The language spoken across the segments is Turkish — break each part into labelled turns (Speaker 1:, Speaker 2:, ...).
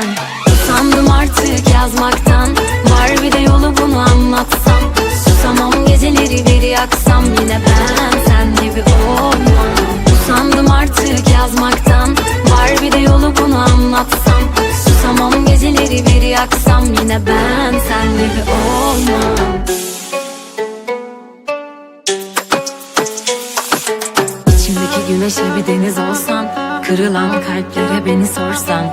Speaker 1: sevsen Usandım artık yazmaktan. Var bir de yolu bunu anlatsam. Susamam geceleri bir yaksam. Yine ben sen gibi olmam. Usandım artık yazmaktan. Var bir de yolu bunu anlatsam. Susamam geceleri bir yaksam. Yine ben sen gibi olmam. İçimdeki güneşe bir deniz olsan Kırılan kalplere beni sorsan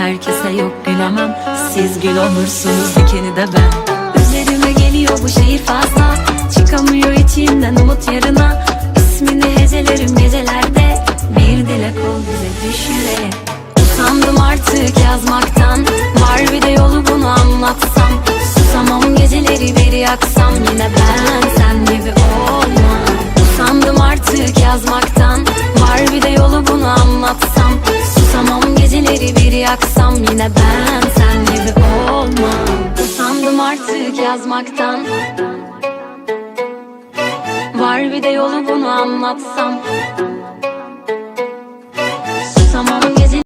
Speaker 1: Herkese yok gülemem. Siz gül olursunuz dikeni de ben. Üzerime geliyor bu şehir fazla. Çıkamıyor içimden umut yarına. İsmini hecelerim gecelerde. Bir dilek ol bize düş yüreğe Usandım artık yazmaktan. Var bir de yolu bunu anlatsam. Susamam geceleri bir yaksam. Yine ben sen gibi olmam. Usandım artık yazmaktan yaksam Yine ben sen gibi olmam. Usandım artık yazmaktan. Var bir de yolu bunu anlatsam